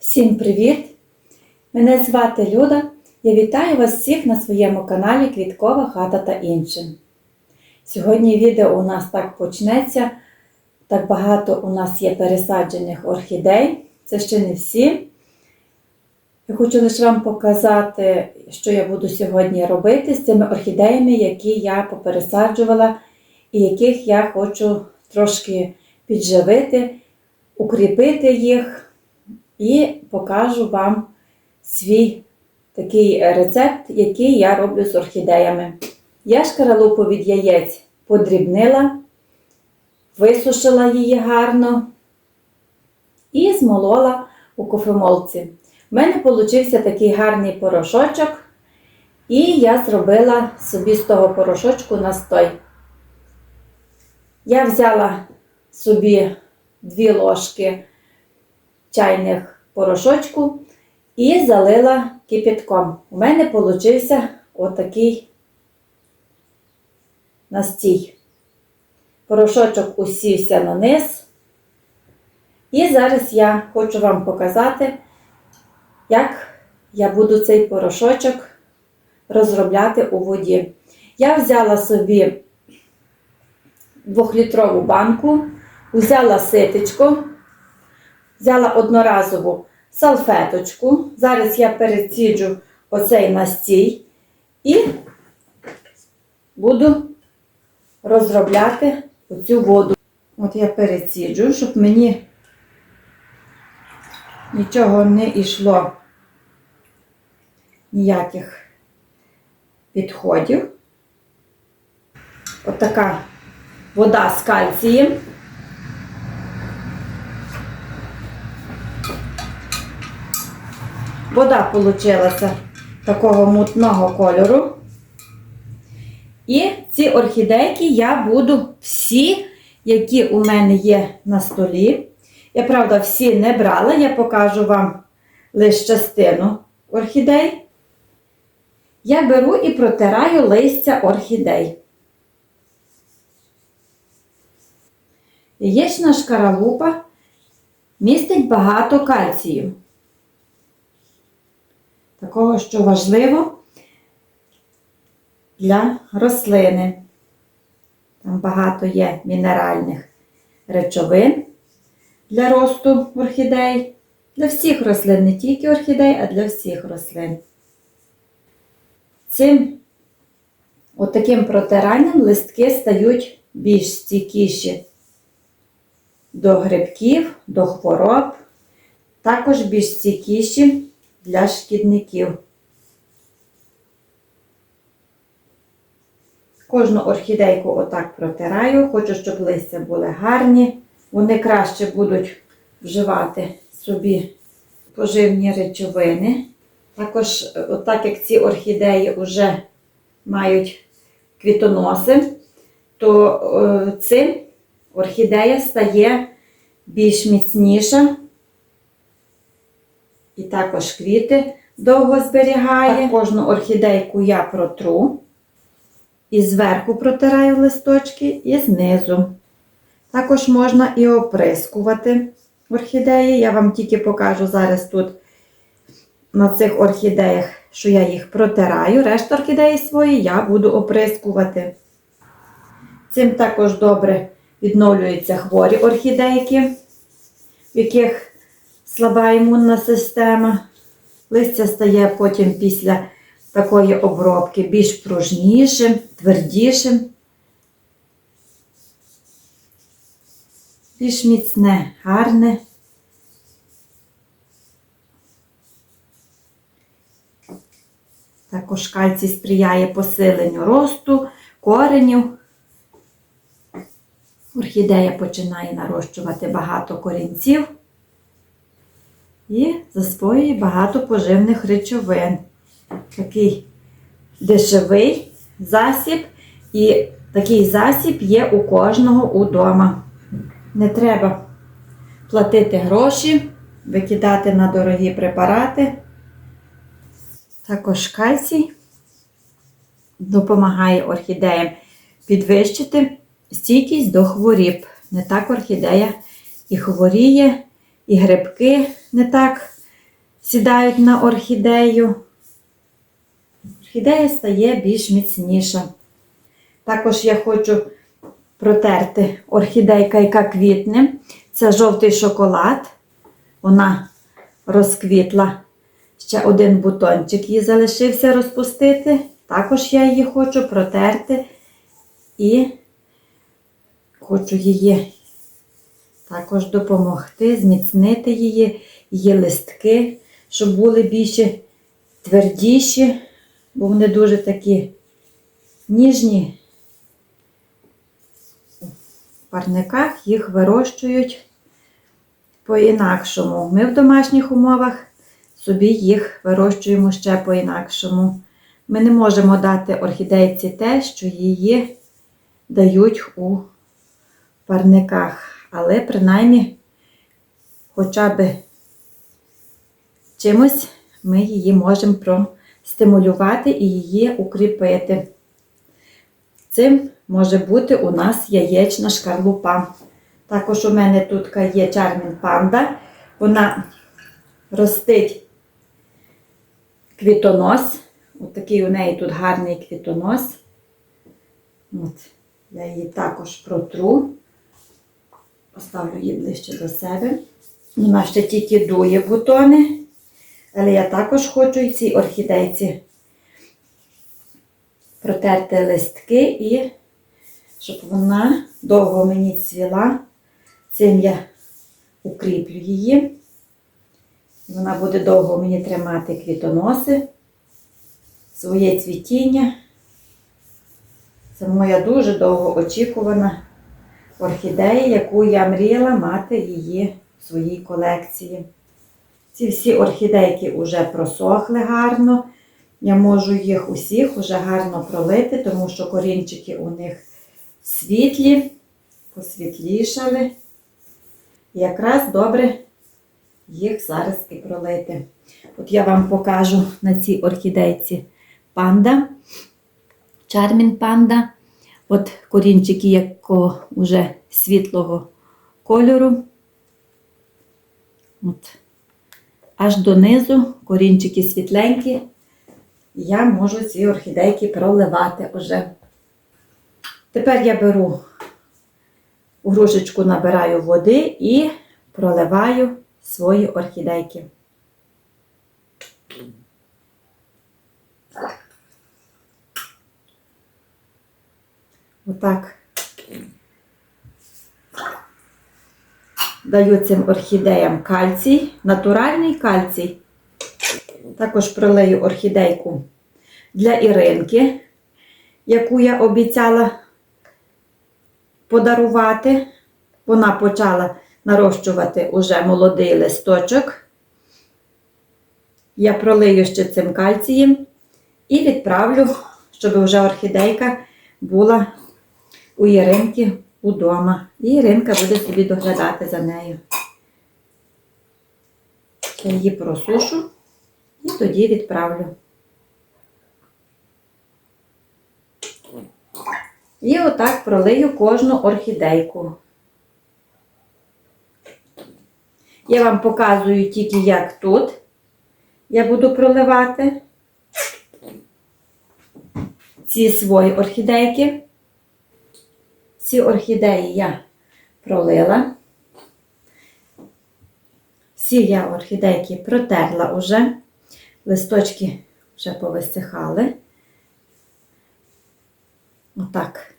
Всім привіт! Мене звати Люда. Я вітаю вас всіх на своєму каналі Квіткова хата та інше. Сьогодні відео у нас так почнеться. Так багато у нас є пересаджених орхідей. Це ще не всі. Я хочу лише вам показати, що я буду сьогодні робити з цими орхідеями, які я попересаджувала, і яких я хочу трошки підживити, укріпити їх і покажу вам свій такий рецепт, який я роблю з орхідеями. Я шкаралупу від яєць подрібнила, висушила її гарно і змолола у кофемолці. У мене получився такий гарний порошочок, і я зробила собі з того порошочку настой. Я взяла собі дві ложки чайних порошочку і залила кипятком. У мене получився отакий настій. Порошочок усівся на низ. І зараз я хочу вам показати, як я буду цей порошочок розробляти у воді. Я взяла собі двохлітрову банку, взяла ситечко, взяла одноразову салфеточку. Зараз я переціджу оцей настій і буду розробляти оцю воду. От я переціджу, щоб мені нічого не йшло, ніяких підходів. Отака вода з кальцієм. Вода получилася такого мутного кольору. І ці орхідейки я буду всі, які у мене є на столі. Я, правда, всі не брала, я покажу вам лише частину орхідей. Я беру і протираю листя орхідей. Яєчна шкаралупа містить багато кальцію. Такого, що важливо для рослини. Там багато є мінеральних речовин для росту орхідей. Для всіх рослин, не тільки орхідей, а для всіх рослин. Цим отаким протиранням листки стають більш стійкіші до грибків, до хвороб, також більш стійкіші для шкідників. Кожну орхідейку отак протираю, хочу, щоб листя були гарні. Вони краще будуть вживати собі поживні речовини. Також, отак як ці орхідеї вже мають квітоноси, то е, цим орхідея стає більш міцніша. І також квіти довго зберігає. Кожну орхідейку я протру. І зверху протираю листочки, і знизу. Також можна і оприскувати орхідеї. Я вам тільки покажу зараз тут на цих орхідеях, що я їх протираю. Решту орхідеї свої я буду оприскувати. Цим також добре відновлюються хворі орхідейки, в яких слаба імунна система. Листя стає потім після такої обробки більш пружнішим, твердішим, більш міцне, гарне. Також кальцій сприяє посиленню росту, коренів. Орхідея починає нарощувати багато корінців і засвоює багато поживних речовин. Такий дешевий засіб, і такий засіб є у кожного удома. Не треба платити гроші, викидати на дорогі препарати. Також кальцій допомагає орхідеям підвищити стійкість до хворіб. Не так орхідея і хворіє, і грибки не так сідають на орхідею. Орхідея стає більш міцніша. Також я хочу протерти орхідейка, яка квітне. Це жовтий шоколад. Вона розквітла. Ще один бутончик їй залишився розпустити. Також я її хочу протерти і хочу її також допомогти, зміцнити її, її листки, щоб були більше твердіші, бо вони дуже такі ніжні. В парниках їх вирощують по-інакшому. Ми в домашніх умовах собі їх вирощуємо ще по-інакшому. Ми не можемо дати орхідейці те, що її дають у парниках. Але принаймні, хоча б чимось ми її можемо простимулювати і її укріпити. Цим може бути у нас яєчна шкарлупа. Також у мене тут є чармін панда. Вона ростить квітонос. Ось такий у неї тут гарний квітонос. От, я її також протру. Поставлю її ближче до себе. Вона ще тільки дує бутони. Але я також хочу цій орхідейці протерти листки і щоб вона довго мені цвіла. Цим я укріплю її. Вона буде довго мені тримати квітоноси, своє цвітіння. Це моя дуже довго очікувана орхідея, яку я мріяла мати її в своїй колекції. Ці всі орхідейки вже просохли гарно. Я можу їх усіх уже гарно пролити, тому що корінчики у них світлі, посвітлішали. Якраз добре їх зараз і пролити. От я вам покажу на цій орхідейці панда, чармін панда. От корінчики якого вже світлого кольору. От. Аж донизу корінчики світленькі. Я можу ці орхідейки проливати уже. Тепер я беру грушечку набираю води і проливаю свої орхідейки. Отак. Даю цим орхідеям кальцій, натуральний кальцій. Також пролию орхідейку для Іринки, яку я обіцяла подарувати. Вона почала нарощувати уже молодий листочок. Я пролию ще цим кальцієм і відправлю, щоб вже орхідейка була у Іринки удома. І Іринка буде собі доглядати за нею. Я її просушу і тоді відправлю. І отак пролию кожну орхідейку. Я вам показую тільки, як тут я буду проливати ці свої орхідейки. Ці орхідеї я пролила. Всі я орхідейки протерла уже, листочки вже повисихали. Отак,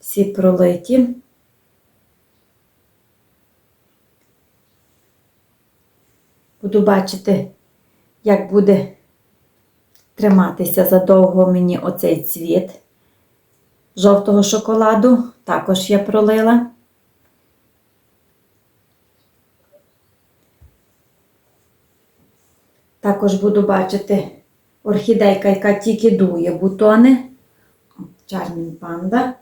всі пролиті. Буду бачити, як буде триматися задовго мені оцей цвіт жовтого шоколаду. Також я пролила. Також буду бачити орхідейка, яка тільки дує бутони. Чармін панда.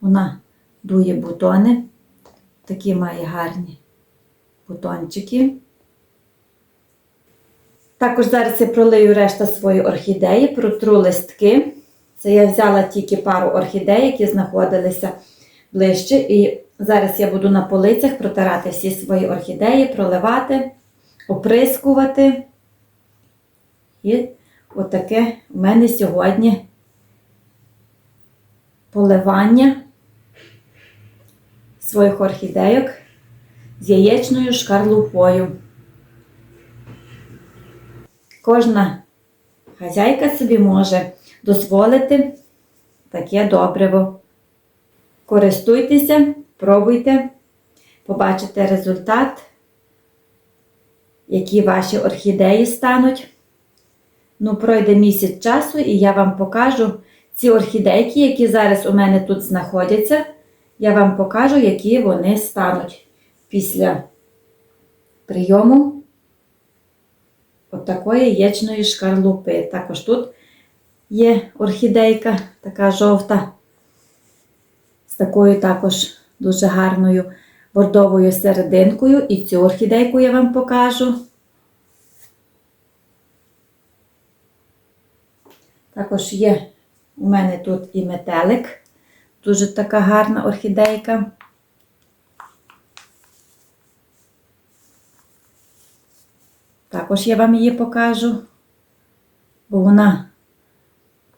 Вона дує бутони. Такі має гарні бутончики. Також зараз я пролию решта свої орхідеї, протру листки. Це я взяла тільки пару орхідей, які знаходилися ближче. І зараз я буду на полицях протирати всі свої орхідеї, проливати оприскувати. І отаке в мене сьогодні поливання своїх орхідейок з яєчною шкарлупою. Кожна хазяйка собі може дозволити таке добриво. Користуйтеся, пробуйте, побачите результат, які ваші орхідеї стануть. Ну, пройде місяць часу, і я вам покажу ці орхідейки, які зараз у мене тут знаходяться. Я вам покажу, які вони стануть після прийому отакої яєчної шкарлупи. Також тут є орхідейка, така жовта, з такою також дуже гарною бордовою серединкою. І цю орхідейку я вам покажу. Також є у мене тут і метелик, дуже така гарна орхідейка. Також я вам її покажу, бо вона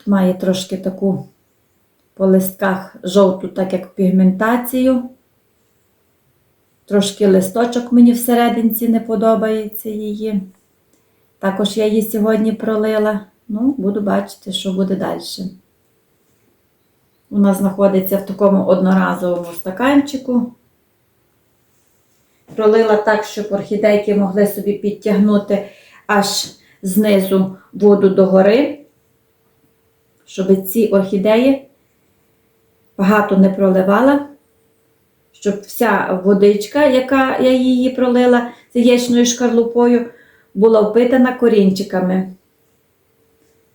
має трошки таку по листках жовту, так як пігментацію. Трошки листочок мені всерединці не подобається її. Також я її сьогодні пролила. Ну, буду бачити, що буде далі. Вона знаходиться в такому одноразовому стаканчику. Пролила так, щоб орхідейки могли собі підтягнути аж знизу воду догори, щоб ці орхідеї багато не проливала, щоб вся водичка, яка я її пролила з яєчною шкарлупою, була впитана корінчиками.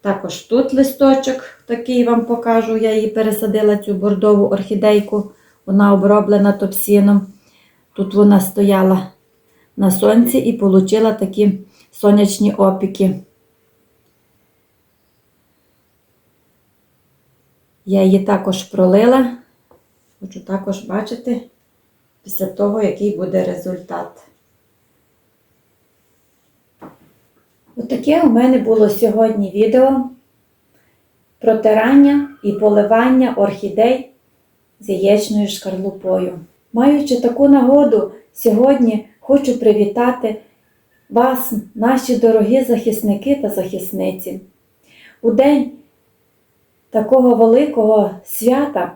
Також тут листочок, такий вам покажу, я її пересадила цю бордову орхідейку, вона оброблена топсіном. Тут вона стояла на сонці і отримала такі сонячні опіки. Я її також пролила. Хочу також бачити після того, який буде результат. Отаке у мене було сьогодні відео протирання і поливання орхідей з яєчною шкарлупою. Маючи таку нагоду, сьогодні хочу привітати вас, наші дорогі захисники та захисниці. У день такого великого свята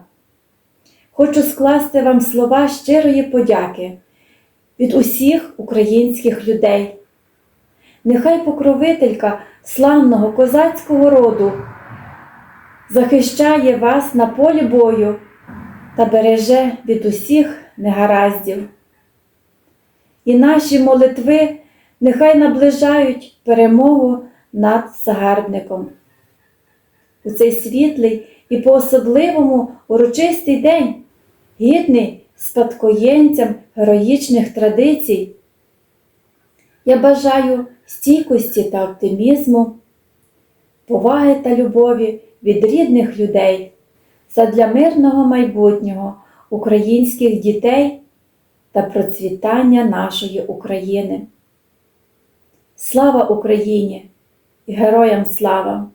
хочу скласти вам слова щирої подяки від усіх українських людей. Нехай покровителька славного козацького роду захищає вас на полі бою та береже від усіх негараздів. І наші молитви нехай наближають перемогу над загарбником. У цей світлий і по-особливому урочистий день, гідний спадкоєнцям героїчних традицій. Я бажаю стійкості та оптимізму, поваги та любові від рідних людей задля мирного майбутнього українських дітей та процвітання нашої України. Слава Україні і героям слава!